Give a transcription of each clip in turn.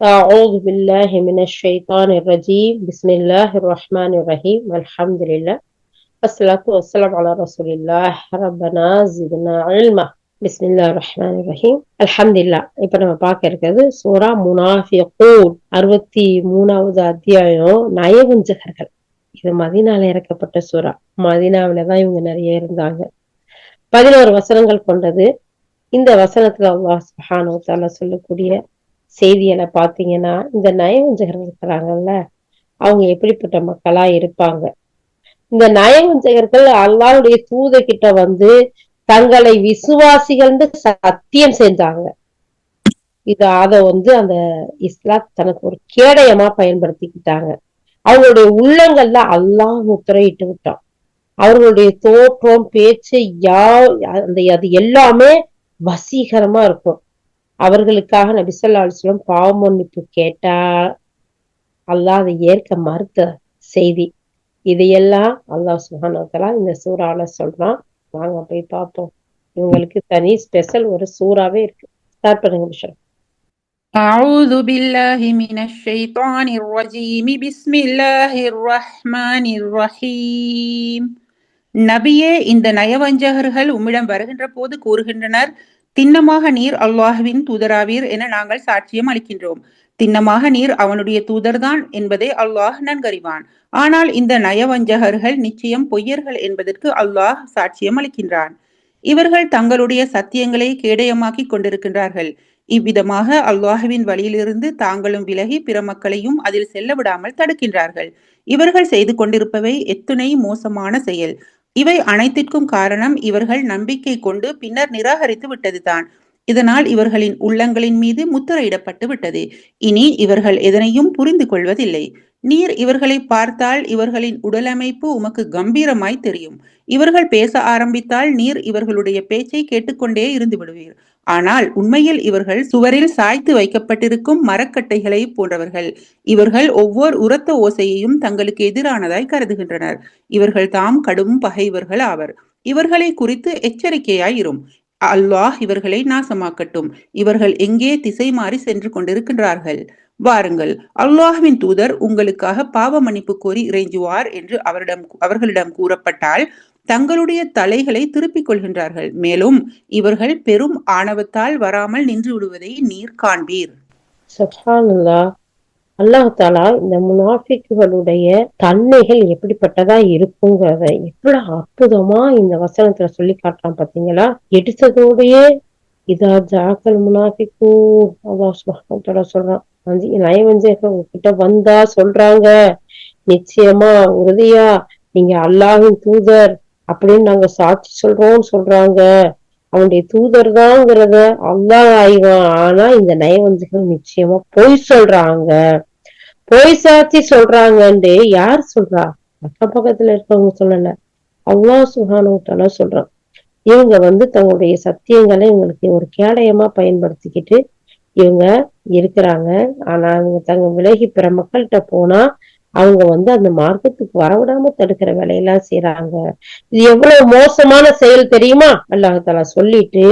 أعوذ بالله من الشيطان الرجيم بسم الله الرحمن الرحيم والحمد لله والصلاة والسلام على رسول الله ربنا زدنا علما بسم الله الرحمن الرحيم الحمد لله இப்ப நம்ம பார்க்க இருக்கிறது சூரா முனாஃபிகூன் அறுபத்தி மூணாவது அத்தியாயம் நயவஞ்சகர்கள் இது மதினால இறக்கப்பட்ட சூரா மதினாவில தான் இவங்க நிறைய இருந்தாங்க பதினோரு வசனங்கள் கொண்டது இந்த வசனத்துல அல்லாஹ் சுப்ஹானஹு வ தஆலா சொல்லக்கூடிய செய்திகளை பாத்தீங்கன்னா இந்த நயவஞ்சகர்கள் இருக்கிறாங்கல்ல அவங்க எப்படிப்பட்ட மக்களா இருப்பாங்க? இந்த நயவஞ்சகர்கள் அல்லாருடைய தூத கிட்ட வந்து தங்களை விசுவாசிகள்னு சத்தியம் செஞ்சாங்க. இது அத வந்து அந்த இஸ்லாம் தனக்கு ஒரு கேடயமா பயன்படுத்திக்கிட்டாங்க. அவங்களுடைய உள்ளங்கள்ல அல்லாஹ் முத்திரையிட்டு விட்டான். அவர்களுடைய தோற்றம் பேச்சு யா அந்த அது எல்லாமே வசீகரமா இருக்கும். அவர்களுக்காக நபிசல்லா அலுவலம் பாவ மன்னிப்பு கேட்டா அல்லாஹ் அதை ஏற்க மறுத்த செய்தி இதையெல்லாம் அல்லாஹ் சுஹானத்தலா இந்த சூறால சொல்றான் வாங்க போய் பார்ப்போம் இவங்களுக்கு தனி ஸ்பெஷல் ஒரு சூறாவே இருக்கு ஸ்டார்ட் பண்ணுங்க பிஷர் أعوذ بالله من الشيطان الرجيم بسم الله الرحمن الرحيم நபியே இந்த நயவஞ்சகர்கள் உம்மிடம் வருகின்ற போது கூறுகின்றனர் திண்ணமாக நீர் அல்லாஹுவின் தூதராவீர் என நாங்கள் சாட்சியம் அளிக்கின்றோம். திண்ணமாக நீர் அவனுடைய தூதர்தான் என்பதை அல்லாஹ் நன்கறிவான். ஆனால் இந்த நயவஞ்சகர்கள் நிச்சயம் பொய்யர்கள் என்பதற்கு அல்லாஹ் சாட்சியம் அளிக்கின்றான். இவர்கள் தங்களுடைய சத்தியங்களை கேடயமாக்கி கொண்டிருக்கின்றார்கள். இவ்விதமாக அல்லாஹுவின் வழியிலிருந்து தாங்களும் விலகி பிற மக்களையும் அதில் செல்ல விடாமல் தடுக்கின்றார்கள். இவர்கள் செய்து கொண்டிருப்பவை எத்துணை மோசமான செயல். இவை அனைத்திற்கும் காரணம் இவர்கள் நம்பிக்கை கொண்டு பின்னர் நிராகரித்து விட்டதுதான். இதனால் இவர்களின் உள்ளங்களின் மீது முத்திரையிடப்பட்டு விட்டது. இனி இவர்கள் எதனையும் புரிந்து கொள்வதில்லை. நீர் இவர்களை பார்த்தால் இவர்களின் உடலமைப்பு உமக்கு கம்பீரமாய் தெரியும். இவர்கள் பேச ஆரம்பித்தால் நீர் இவர்களுடைய பேச்சை கேட்டுக்கொண்டே இருந்து விடுவீர் ஆனால் உண்மையில் இவர்கள் சுவரில் சாய்த்து வைக்கப்பட்டிருக்கும் மரக்கட்டைகளை போன்றவர்கள். இவர்கள் ஒவ்வொரு உரத்த ஓசையையும் தங்களுக்கு எதிரானதாய் கருதுகின்றனர். இவர்கள் தாம் கடும் பகைவர்கள் ஆவர். இவர்களை குறித்து எச்சரிக்கையாயிரும். அல்லாஹ் இவர்களை நாசமாக்கட்டும். இவர்கள் எங்கே திசை மாறி சென்று கொண்டிருக்கின்றார்கள்? வாருங்கள். அல்லாஹ்வின் தூதர் உங்களுக்காக பாவ மன்னிப்பு கோரி இறைஞ்சுவார் என்று அவரிடம் அவர்களிடம் கூறப்பட்டால் தங்களுடைய தலைகளை திருப்பிக் கொள்கின்றார்கள். மேலும் இவர்கள் பெரும் ஆணவத்தால் வராமல் நின்று விடுவதை நீர் காண்பீர். அல்லாஹாலா இந்த முனாஃபிக்குகளுடைய தன்மைகள் எப்படிப்பட்டதா இருக்குங்கிறத எவ்வளவு அற்புதமா இந்த வசனத்துல சொல்லி காட்டுறான் பாத்தீங்களா? எடுத்ததோடயே இதா ஜாக்கல் முனாஃபிக்கு அல்லாஹ் சொல்றான். வந்து நயவஞ்சகம் உங்ககிட்ட வந்தா சொல்றாங்க. நிச்சயமா உறுதியா. நீங்க அல்லாஹின் தூதர் அப்படின்னு நாங்க சாட்சி சொல்றோம்னு சொல்றாங்க. அவனுடைய தூதர் தான்ங்கிறத அல்லாஹ் ஆய்வான் ஆனா இந்த நயவஞ்சகம் நிச்சயமா பொய் சொல்றாங்க. பொய் சாட்சி சொல்றாங்கன்னு யார் சொல்றா? அக்கம் பக்கத்துல இருக்கவங்க சொல்லல. அவ்வளோ சுகானவத்தால சொல்றான். இவங்க வந்து தங்களுடைய சத்தியங்களை இவங்களுக்கு ஒரு கேடயமா பயன்படுத்திக்கிட்டு இவங்க இருக்கிறாங்க. ஆனா அவங்க தங்க விலகி பிற மக்கள்கிட்ட போனா அவங்க வந்து அந்த மார்க்கத்துக்கு வரவிடாம தடுக்கிற வேலையெல்லாம் செய்யறாங்க இது எவ்வளவு மோசமான செயல் தெரியுமா? அல்லாஹால சொல்லிட்டு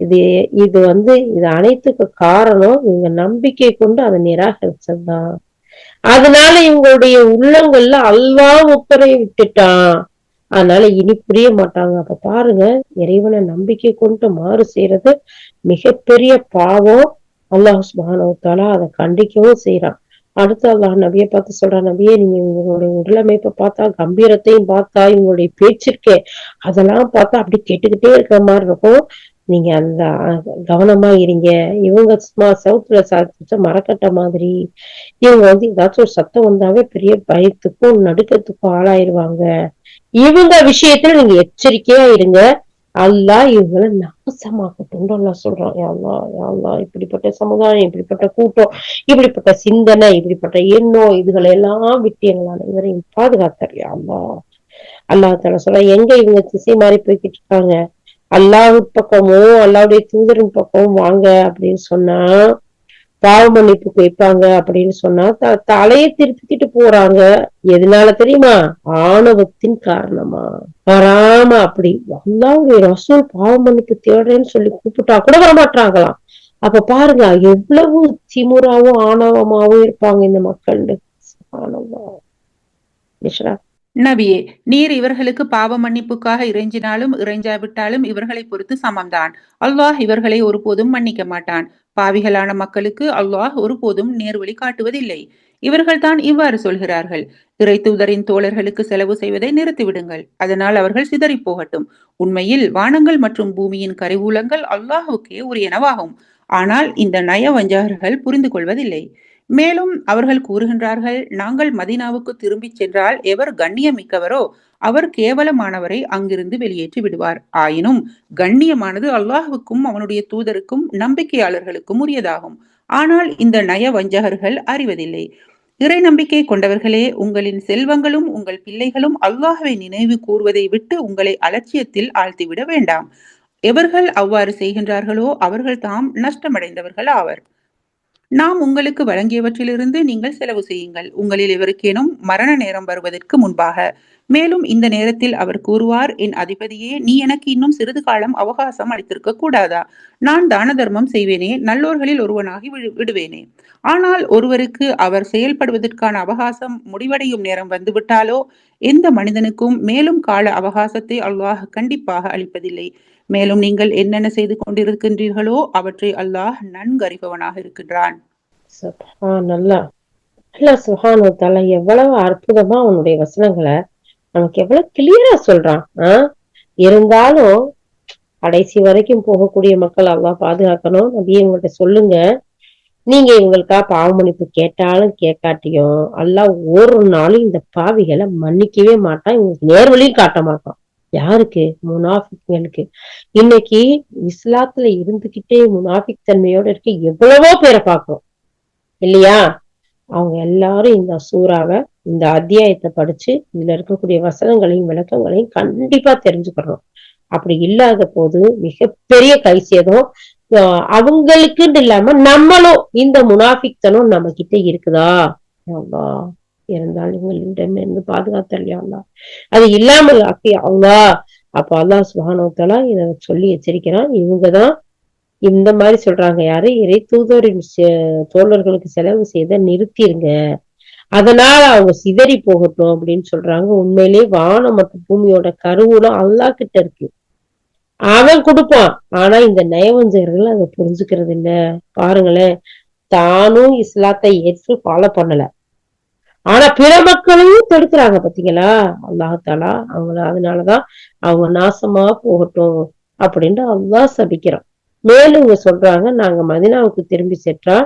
இது இது வந்து இது அனைத்துக்கு காரணம் இவங்க நம்பிக்கை கொண்டு அதை நிராகரிச்சதுதான். அதனால இவங்களுடைய உள்ளங்கள்ல அல்வா முப்பரை விட்டுட்டான். அதனால இனி புரிய மாட்டாங்க. அப்ப பாருங்க இறைவனை நம்பிக்கை கொண்டு மாறு செய்யறது மிகப்பெரிய பாவம். அல்லாஹ் சுபானவத்தாலா அதை கண்டிக்கவும் செய்யறான் அடுத்து அல்லாஹ் நபியை பார்த்து சொல்றான் நபியே நீங்க இவங்களுடைய உடலமைப்பை பார்த்தா கம்பீரத்தையும் பார்த்தா இவங்களுடைய பேச்சிருக்கே அதெல்லாம் பார்த்தா அப்படி கேட்டுக்கிட்டே இருக்கிற மாதிரி இருக்கும். நீங்க அந்த கவனமா இருங்க. இவங்க சும்மா சவுத்துல சாதிச்ச மரக்கட்ட மாதிரி. இவங்க வந்து ஏதாச்சும் ஒரு சத்தம் வந்தாவே பெரிய பயத்துக்கும் நடுக்கத்துக்கும் ஆளாயிருவாங்க. இவங்க விஷயத்துல நீங்க எச்சரிக்கையா இருங்க. அல்லா இவங்களை நாசமாக்கட்டும் அல்லா சொல்றான். யாழ்லா யாழ்லா இப்படிப்பட்ட சமுதாயம் இப்படிப்பட்ட கூட்டம் இப்படிப்பட்ட சிந்தனை இப்படிப்பட்ட எண்ணம் இதுகளை எல்லாம் விட்டு எங்களால் இவரையும் பாதுகாத்தார். யாழ்லா அல்லாஹ். தலை சொல்ல எங்க இவங்க திசை மாறி போய்கிட்டு இருக்காங்க? அல்லாஹ் பக்கமும் அல்லாவுடைய தூதரின் பக்கமும் வாங்க அப்படின்னு சொன்னா பாவ மன்னிப்புக்கு வைப்பாங்க அப்படின்னு சொன்னா த தலையை திருப்பிக்கிட்டு போறாங்க. எதனால தெரியுமா? ஆணவத்தின் காரணமா. வராம அப்படி அல்லாவுடைய ரசூல் பாவ மன்னிப்பு தேடுறேன்னு சொல்லி கூப்பிட்டா கூட வரமாட்டாங்களாம் அப்ப பாருங்க எவ்வளவு திமுறாவும் ஆணவமாவும் இருப்பாங்க இந்த மக்கள் நபியே நீர் இவர்களுக்கு பாவ மன்னிப்புக்காக இறைஞ்சினாலும் இறைஞ்சாவிட்டாலும் இவர்களை பொறுத்து சமம்தான். அல்லாஹ் இவர்களை ஒருபோதும் மன்னிக்க மாட்டான். பாவிகளான மக்களுக்கு அல்லாஹ் ஒருபோதும் நேர்வழி காட்டுவதில்லை. இவர்கள்தான் இவ்வாறு சொல்கிறார்கள். இறை தூதரின் தோழர்களுக்கு செலவு செய்வதை நிறுத்திவிடுங்கள். அதனால் அவர்கள் சிதறி போகட்டும். உண்மையில் வானங்கள் மற்றும் பூமியின் கருவூலங்கள் அல்லாஹுக்கே உரியனவாகும். ஆனால் இந்த நயவஞ்சகர்கள் புரிந்து கொள்வதில்லை. மேலும் அவர்கள் கூறுகின்றார்கள் நாங்கள் மதினாவுக்கு திரும்பிச் சென்றால் எவர் கண்ணியமிக்கவரோ அவர் கேவலமானவரை அங்கிருந்து வெளியேற்றி விடுவார். ஆயினும் கண்ணியமானது அல்லாஹுக்கும் அவனுடைய தூதருக்கும் நம்பிக்கையாளர்களுக்கும் உரியதாகும். ஆனால் இந்த நய வஞ்சகர்கள் அறிவதில்லை. இறை நம்பிக்கை கொண்டவர்களே உங்களின் செல்வங்களும் உங்கள் பிள்ளைகளும் அல்லாஹுவை நினைவு கூறுவதை விட்டு உங்களை அலட்சியத்தில் ஆழ்த்திவிட வேண்டாம். எவர்கள் அவ்வாறு செய்கின்றார்களோ அவர்கள் தாம் நஷ்டமடைந்தவர்கள் ஆவர். நாம் உங்களுக்கு வழங்கியவற்றிலிருந்து நீங்கள் செலவு செய்யுங்கள். உங்களில் எவருக்கேனும் மரண நேரம் வருவதற்கு முன்பாக மேலும் இந்த நேரத்தில் அவர் கூறுவார் என் அதிபதியே நீ எனக்கு இன்னும் சிறிது காலம் அவகாசம் அளித்திருக்க கூடாதா? நான் தான தர்மம் செய்வேனே நல்லோர்களில் ஒருவனாகி விடுவேனே. ஆனால் ஒருவருக்கு அவர் செயல்படுவதற்கான அவகாசம் முடிவடையும் நேரம் வந்துவிட்டாலோ எந்த மனிதனுக்கும் மேலும் கால அவகாசத்தை அல்லாஹ் கண்டிப்பாக அளிப்பதில்லை. மேலும் நீங்கள் என்னென்ன செய்து கொண்டிருக்கின்றீர்களோ அவற்றை அல்லாஹ் நன்கறிபவனாக இருக்கின்றான். நல்லா சுஹானு தலை எவ்வளவு அற்புதமா அவனுடைய வசனங்களை நமக்கு எவ்வளவு கிளியரா சொல்றான். ஆஹ் இருந்தாலும் கடைசி வரைக்கும் போகக்கூடிய மக்கள் அல்லாஹ் பாதுகாக்கணும். நபியை இவங்கள்ட்ட சொல்லுங்க. நீங்க இவங்களுக்கா பாவமன்னிப்பு கேட்டாலும் கேட்காட்டியும் அல்லா ஒரு நாளும் இந்த பாவிகளை மன்னிக்கவே மாட்டான். இவங்களுக்கு நேர்வழியும் காட்ட மாட்டான். யாருக்கு? முனாஃபிக்களுக்கு இன்னைக்கு இஸ்லாத்துல இருந்துகிட்டே முனாஃபிக் தன்மையோட இருக்க எவ்வளவோ பேரை பார்க்கிறோம். இல்லையா? அவங்க எல்லாரும் இந்த சூறாவை இந்த அத்தியாயத்தை படிச்சு இதுல இருக்கக்கூடிய வசனங்களையும் விளக்கங்களையும் கண்டிப்பா தெரிஞ்சுக்கிறோம் அப்படி இல்லாத போது மிகப்பெரிய கைசேதம் அவங்களுக்குன்னு இல்லாம நம்மளும் இந்த முனாஃபிக்தனும் நம்ம கிட்ட இருக்குதா இருந்தாலும் இருந்து பாதுகாத்தல்லையா அது இல்லாமல் ஆக்கி அல்லா அப்ப அல்லா சுபானோத்தலா இத சொல்லி எச்சரிக்கிறான். இவங்கதான் இந்த மாதிரி சொல்றாங்க யாரு? இறை தூதரின் தோழர்களுக்கு செலவு செய்த நிறுத்திருங்க. அதனால அவங்க சிதறி போகட்டும் அப்படின்னு சொல்றாங்க. உண்மையிலேயே வானம் மற்றும் பூமியோட கருவூலம் அல்லா கிட்ட இருக்கு. அவன் கொடுப்பான். ஆனா இந்த நயவஞ்சகர்கள் அதை புரிஞ்சுக்கிறது இல்ல. பாருங்களேன் தானும் இஸ்லாத்தை ஏற்று ஃபாலோ பண்ணல. ஆனா பிற மக்களையும் தடுக்கிறாங்க பாத்தீங்களா? அல்லாஹாலா அவங்கள அதனாலதான் அவங்க நாசமா போகட்டும் அப்படின்ட்டு அல்லா சபிக்கிறான். மேலும் இங்க சொல்றாங்க நாங்க மதினாவுக்கு திரும்பி சென்றா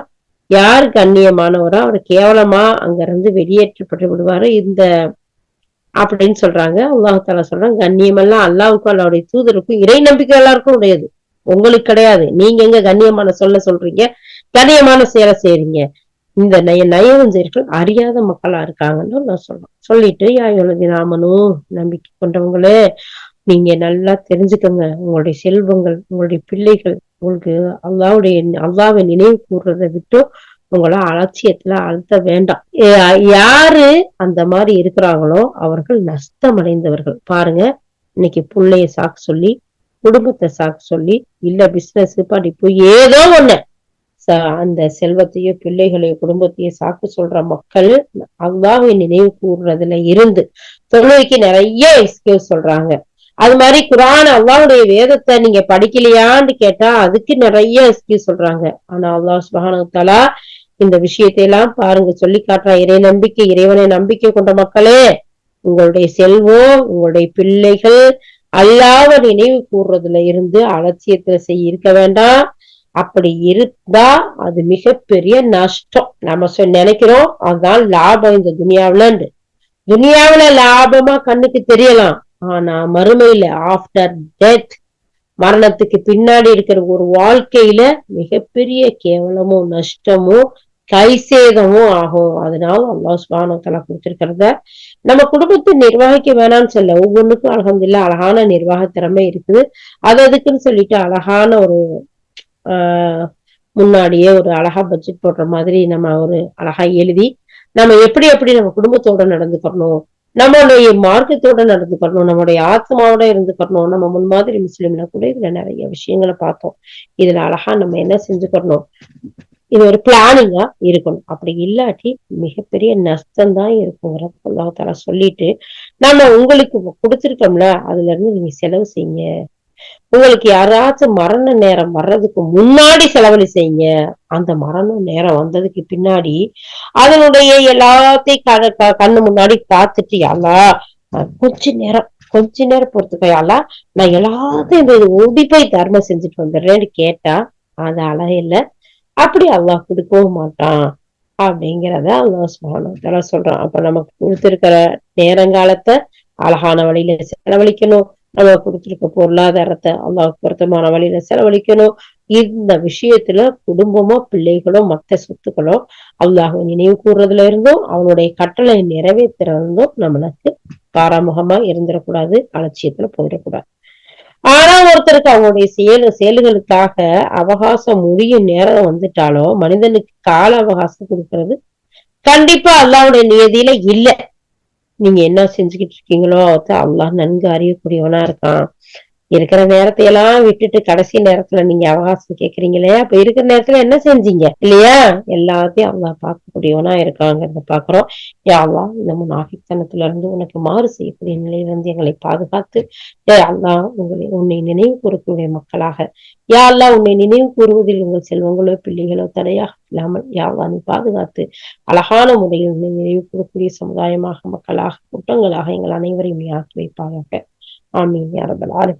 யாரு கண்ணியமானவரோ அவர் கேவலமா அங்க இருந்து வெளியேற்றப்பட்டு விடுவாரு. இந்த அப்படின்னு சொல்றாங்க. உலகத்தால சொல்றாங்க கண்ணியமெல்லாம் அல்லாவுக்கும் அல்லாவுடைய தூதருக்கும் இறை நம்பிக்கை எல்லாருக்கும் உடையது. உங்களுக்கு கிடையாது. நீங்க எங்க கண்ணியமான சொல்ல சொல்றீங்க? கண்ணியமான செயலை செய்யறீங்க இந்த நய நயவஞ்சர்கள் அறியாத மக்களா இருக்காங்கன்னு நான் சொல்றேன். சொல்லிட்டு யாயோலதி ராமனும் நம்பிக்கை கொண்டவங்களே நீங்க நல்லா தெரிஞ்சுக்கோங்க. உங்களுடைய செல்வங்கள் உங்களுடைய பிள்ளைகள் உங்களுக்கு அல்லாவுடைய அல்லாவை நினைவு கூறுறதை விட்டு உங்களை அலட்சியத்துல அழுத்த வேண்டாம். யாரு அந்த மாதிரி இருக்கிறாங்களோ அவர்கள் நஷ்டமடைந்தவர்கள். பாருங்க இன்னைக்கு பிள்ளைய சாக்கு சொல்லி குடும்பத்தை சாக்கு சொல்லி இல்ல பிசினஸ் படிப்பு ஏதோ ஒண்ணு அந்த செல்வத்தையோ பிள்ளைகளையோ குடும்பத்தையோ சாக்கு சொல்ற மக்கள் அல்லாவை நினைவு கூறுறதுல இருந்து தொழுகைக்கு நிறைய எக்ஸ்கியூஸ் சொல்றாங்க. அது மாதிரி குரான் அல்லாவுடைய வேதத்தை நீங்க படிக்கலையான்னு கேட்டா அதுக்கு நிறைய எக்ஸ்கியூஸ் சொல்றாங்க. ஆனா அல்லாஹ் சுபானத்தாலா இந்த விஷயத்தை எல்லாம் பாருங்க சொல்லி காட்டுற. இறை நம்பிக்கை இறைவனை நம்பிக்கை கொண்ட மக்களே உங்களுடைய செல்வம் உங்களுடைய பிள்ளைகள் அல்லாவ நினைவு கூறுறதுல இருந்து அலட்சியத்துல செய்ய இருக்க வேண்டாம். அப்படி இருந்தா அது மிகப்பெரிய நஷ்டம். நம்ம நினைக்கிறோம் அதுதான் லாபம் இந்த துனியாவிலண்டு துனியாவில லாபமா கண்ணுக்கு தெரியலாம். ஆனா மறுமையில ஆஃப்டர் டெத் மரணத்துக்கு பின்னாடி இருக்கிற ஒரு வாழ்க்கையில மிகப்பெரிய கேவலமும் நஷ்டமும் கை சேதமும் ஆகும். அதனால அல்லா சுபானத்தலா கொடுத்திருக்கிறத நம்ம குடும்பத்தை நிர்வகிக்க வேணாம்னு சொல்ல ஒவ்வொன்றுக்கும் அழகந்தில்ல அழகான நிர்வாக திறமை இருக்குது. அது அதுக்குன்னு சொல்லிட்டு அழகான ஒரு முன்னாடியே ஒரு அழகா பட்ஜெட் போடுற மாதிரி நம்ம ஒரு அழகா எழுதி நம்ம எப்படி எப்படி நம்ம குடும்பத்தோட நடந்துக்கணும் நம்மளுடைய மார்க்கத்தோட நடந்துக்கணும் நம்மளுடைய ஆத்மாவோட இருந்துக்கணும் நம்ம முன்மாதிரி முஸ்லீம்ல கூட இதுல நிறைய விஷயங்களை பார்த்தோம். இதுல அழகா நம்ம என்ன செஞ்சுக்கணும் இது ஒரு பிளானிங்கா இருக்கணும். அப்படி இல்லாட்டி மிகப்பெரிய நஷ்டம் தான் இருக்கும். அல்லாஹால சொல்லிட்டு நம்ம உங்களுக்கு கொடுத்துருக்கோம்ல அதுல இருந்து நீங்க செலவு செய்யுங்க. உங்களுக்கு யாராச்சும் மரண நேரம் வர்றதுக்கு முன்னாடி செலவழி செய்யுங்க. அந்த மரண நேரம் வந்ததுக்கு பின்னாடி அதனுடைய எல்லாத்தையும் கண்ணு முன்னாடி பார்த்துட்டு யாரா கொஞ்ச நேரம் கொஞ்ச நேரம் பொறுத்துக்கையாலா நான் எல்லாத்தையும் இந்த ஓடி போய் தர்மம் செஞ்சுட்டு வந்துடுறேன்னு கேட்டா அது அழகில்ல அப்படி அல்லாஹ் கொடுக்கவும் மாட்டான். அப்படிங்கிறத அல்லாஹ் சுபான சொல்றான். அப்ப நமக்கு கொடுத்திருக்கிற நேரங்காலத்தை அழகான வழியில செலவழிக்கணும். நம்ம கொடுத்துருக்க பொருளாதாரத்தை அல்லாஹ் பொருத்தமான வழியில செலவழிக்கணும். இந்த விஷயத்துல குடும்பமோ பிள்ளைகளோ மத்த சொத்துக்களோ அல்லாஹ் நினைவு கூறுறதுல இருந்தும் அவனுடைய கட்டளை நிறைவேற்றுறதுல இருந்தும் நம்மளுக்கு பாராமுகமா இருந்துடக்கூடாது அலட்சியத்துல போயிடக்கூடாது ஆனா ஒருத்தருக்கு அவனுடைய செயல் செயல்களுக்காக அவகாசம் முடியும் நேரம் வந்துட்டாலோ மனிதனுக்கு கால அவகாசம் கொடுக்கறது கண்டிப்பா அல்லாவுடைய நியதியில இல்ல. நீங்க என்ன செஞ்சுக்கிட்டு இருக்கீங்களோ அதை அல்லாஹ் நன்கு அறியக்கூடியவனா இருக்கான். இருக்கிற நேரத்தை எல்லாம் விட்டுட்டு கடைசி நேரத்துல நீங்க அவகாசம் கேக்குறீங்களே? அப்ப இருக்கிற நேரத்துல என்ன செஞ்சீங்க? இல்லையா? எல்லாத்தையும் அவங்க பார்க்கக்கூடியவனா இருக்காங்கிறத பாக்குறோம். யா இந்த முனாஃபித்தனத்துல இருந்து உனக்கு மாறு செய்யக்கூடிய நிலையிலிருந்து எங்களை பாதுகாத்து யா உங்களை உன்னை நினைவு கூறக்கூடிய மக்களாக. யா உன்னை நினைவு கூறுவதில் உங்கள் செல்வங்களோ பிள்ளைகளோ தடையாக இல்லாமல் யா நீ பாதுகாத்து அழகான முறையில் உன்னை நினைவு கூறக்கூடிய சமுதாயமாக மக்களாக கூட்டங்களாக எங்கள் அனைவரையும் நீ ஆக்கி வைப்பாயாக. አሚን ያ ረብል ዓለም